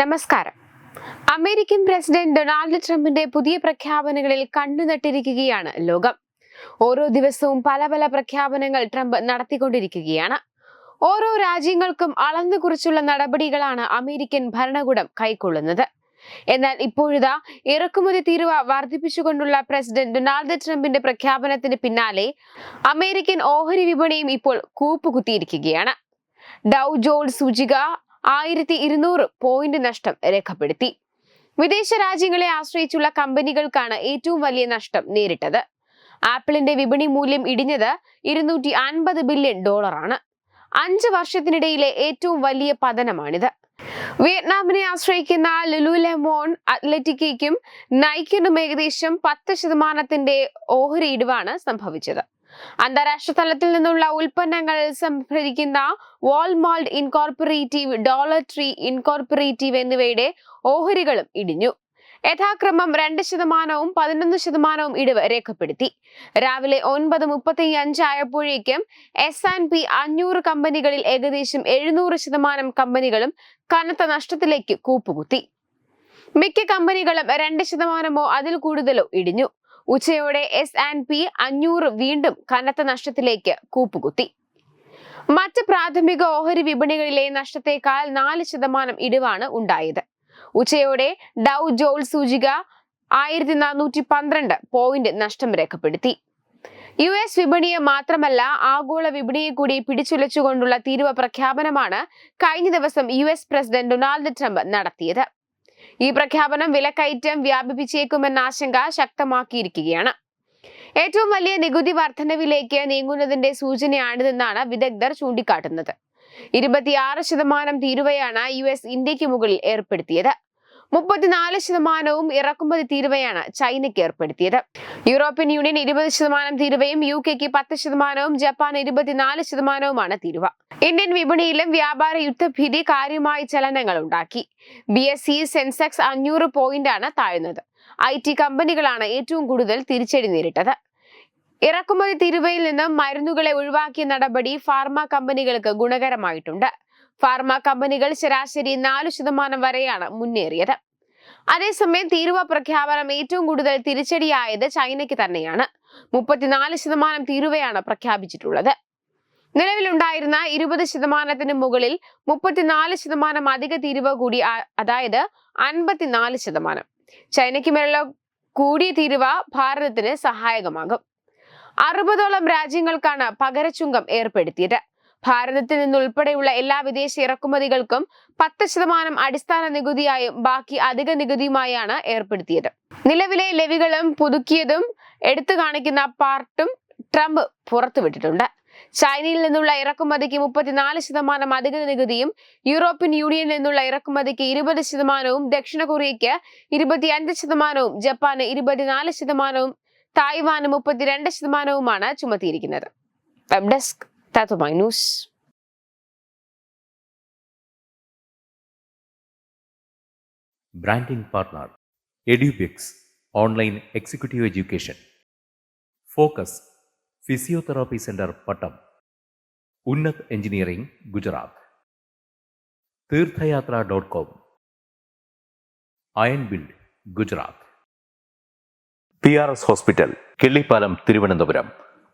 നമസ്കാരം. American president Donald ട്രംപിന്റെ പുതിയ പ്രഖ്യാപനങ്ങളിൽ കണ്ണുനട്ടിരിക്കുകയാണ് ലോകം. ഓരോ ദിവസവും പല പല പ്രഖ്യാപനങ്ങൾ ട്രംപ് നടത്തിക്കൊണ്ടിരിക്കുകയാണ്. ഓരോ രാജ്യങ്ങൾക്കും അളന്നു കുറിച്ചുള്ള നടപടികളാണ് അമേരിക്കൻ ഭരണകൂടം കൈക്കൊള്ളുന്നത്. എന്നാൽ ഇപ്പോഴിതാ ഇറക്കുമതി തീരുവ വർദ്ധിപ്പിച്ചുകൊണ്ടുള്ള പ്രസിഡന്റ് ഡൊണാൾഡ് ട്രംപിന്റെ പ്രഖ്യാപനത്തിന് പിന്നാലെ അമേരിക്കൻ ഓഹരി വിപണിയും ഇപ്പോൾ കൂപ്പുകുത്തിയിരിക്കുകയാണ്. ഡൗ ജോൾ സൂചിക ആയിരത്തി ഇരുന്നൂറ് പോയിന്റ് നഷ്ടം രേഖപ്പെടുത്തി. വിദേശ രാജ്യങ്ങളെ ആശ്രയിച്ചുള്ള കമ്പനികൾക്കാണ് ഏറ്റവും വലിയ നഷ്ടം നേരിട്ടത്. ആപ്പിളിന്റെ വിപണി മൂല്യം ഇടിഞ്ഞത് ഇരുന്നൂറ്റി അൻപത് ബില്യൺ ഡോളറാണ് അഞ്ച് വർഷത്തിനിടയിലെ ഏറ്റവും വലിയ പതനമാണിത്. വിയറ്റ്നാമിനെ ആശ്രയിക്കുന്ന ലുലുലെമോൺ അത്ലറ്റിക്കയ്ക്കും നൈക്കിനും ഏകദേശം പത്ത് ശതമാനത്തിന്റെ ഓഹരി ഇടിവാണ് സംഭവിച്ചത്. അന്താരാഷ്ട്ര തലത്തിൽ നിന്നുള്ള ഉൽപ്പന്നങ്ങൾ സംഭരിക്കുന്ന വാൾമാൾഡ് ഇൻകോർപ്പറേറ്റീവ് ഡോളർ ട്രീ ഇൻകോർപ്പറേറ്റീവ് എന്നിവയുടെ ഓഹരികളും ഇടിഞ്ഞു. യഥാക്രമം രണ്ട് ശതമാനവും പതിനൊന്ന് ശതമാനവും ഇടിവ് രേഖപ്പെടുത്തി. രാവിലെ ഒൻപത് മുപ്പത്തി അഞ്ചായപ്പോഴേക്കും എസ് ആൻഡ് പി അഞ്ഞൂറ് കമ്പനികളിൽ ഏകദേശം എഴുന്നൂറ് ശതമാനം കമ്പനികളും കനത്ത നഷ്ടത്തിലേക്ക് കൂപ്പുകുത്തി. മിക്ക കമ്പനികളും രണ്ട് ശതമാനമോ അതിൽ കൂടുതലോ ഇടിഞ്ഞു. ഉച്ചയോടെ എസ് ആൻഡ് പി അഞ്ഞൂറ് വീണ്ടും കനത്ത നഷ്ടത്തിലേക്ക് കൂപ്പുകുത്തി. മറ്റ് പ്രാഥമിക ഓഹരി വിപണികളിലെ നഷ്ടത്തെക്കാൾ നാല് ശതമാനം ഇടിവാണ് ഉണ്ടായത്. ഉച്ചയോടെ ഡൗ ജോൾ സൂചിക ആയിരത്തി നാനൂറ്റി പന്ത്രണ്ട് പോയിന്റ് നഷ്ടം രേഖപ്പെടുത്തി. യു എസ് വിപണിയെ മാത്രമല്ല ആഗോള വിപണിയെ കൂടി പിടിച്ചുലച്ചുകൊണ്ടുള്ള തീരുവ പ്രഖ്യാപനമാണ് കഴിഞ്ഞ ദിവസം U S president Donald Trump നടത്തിയത്. ഈ പ്രഖ്യാപനം വിലക്കയറ്റം വ്യാപിപ്പിച്ചേക്കുമെന്ന ആശങ്ക ശക്തമാക്കിയിരിക്കുകയാണ്. ഏറ്റവും വലിയ നികുതി വർധനവിലേക്ക് നീങ്ങുന്നതിന്റെ സൂചനയാണിതെന്നാണ് വിദഗ്ധർ ചൂണ്ടിക്കാട്ടുന്നത്. ഇരുപത്തിയാറ് ശതമാനം തീരുവയാണ് യു എസ് ഇന്ത്യയ്ക്ക് മുകളിൽ ഏർപ്പെടുത്തിയത്. മുപ്പത്തിനാല് ശതമാനവും ഇറക്കുമതി തീരുവയാണ് ചൈനയ്ക്ക് ഏർപ്പെടുത്തിയത്. യൂറോപ്യൻ യൂണിയൻ ഇരുപത് ശതമാനം തീരുവയും യു കെക്ക് പത്ത് ശതമാനവും ജപ്പാൻ ഇരുപത്തിനാല് ശതമാനവുമാണ് തീരുവ. ഇന്ത്യൻ വിപണിയിലും വ്യാപാര യുദ്ധഭീതി കാര്യമായ ചലനങ്ങൾ ഉണ്ടാക്കി. ബി എസ് സി സെൻസെക്സ് അഞ്ഞൂറ് പോയിന്റാണ് താഴ്ന്നത്. ഐ ടി കമ്പനികളാണ് ഏറ്റവും കൂടുതൽ തിരിച്ചടി നേരിട്ടത്. ഇറക്കുമതി തീരുവയിൽ നിന്നും മരുന്നുകളെ ഒഴിവാക്കിയ നടപടി ഫാർമ കമ്പനികൾക്ക് ഗുണകരമായിട്ടുണ്ട്. ഫാർമ കമ്പനികൾ ശരാശരി നാല് ശതമാനം വരെയാണ് മുന്നേറിയത്. അതേസമയം തീരുവ പ്രഖ്യാപനം ഏറ്റവും കൂടുതൽ തിരിച്ചടിയായത് ചൈനയ്ക്ക് തന്നെയാണ്. മുപ്പത്തിനാല് ശതമാനം തീരുവയാണ് പ്രഖ്യാപിച്ചിട്ടുള്ളത്. നിലവിലുണ്ടായിരുന്ന ഇരുപത് ശതമാനത്തിന് മുകളിൽ മുപ്പത്തിനാല് ശതമാനം അധിക തീരുവ കൂടി അതായത് അൻപത്തിനാല് ശതമാനം. ചൈനയ്ക്ക് മേലുള്ള കൂടിയ തീരുവ ഭാരതത്തിന് സഹായകമാകും. അറുപതോളം രാജ്യങ്ങൾക്കാണ് പകരച്ചുങ്കം ഏർപ്പെടുത്തിയത്. ഭാരതത്തിൽ നിന്നുൾപ്പെടെയുള്ള എല്ലാ വിദേശ ഇറക്കുമതികൾക്കും പത്ത് ശതമാനം അടിസ്ഥാന നികുതിയായും ബാക്കി അധിക നികുതിയുമായാണ് ഏർപ്പെടുത്തിയത്. നിലവിലെ ലെവികളും പുതുക്കിയതും എടുത്തു കാണിക്കുന്ന പാർട്ടും ട്രംപ് പുറത്തുവിട്ടിട്ടുണ്ട്. ചൈനയിൽ നിന്നുള്ള ഇറക്കുമതിക്ക് മുപ്പത്തിനാല് ശതമാനം അധിക നികുതിയും യൂറോപ്യൻ യൂണിയനിൽ നിന്നുള്ള ഇറക്കുമതിക്ക് ഇരുപത് ശതമാനവും ദക്ഷിണ കൊറിയയ്ക്ക് ഇരുപത്തിയഞ്ച് ശതമാനവും ജപ്പാന് ഇരുപത്തിനാല് ശതമാനവും തായ്വാന് മുപ്പത്തിരണ്ട് ശതമാനവുമാണ് ചുമത്തിയിരിക്കുന്നത്. Web desk. തത്തുമൈ news branding partner Edubix online executive education focus physiotherapy centre Pattom Unnat engineering Gujarat തീർത്ഥയാത്ര dot com iron build Gujarat P R S hospital Killipalam Thiruvananthapuram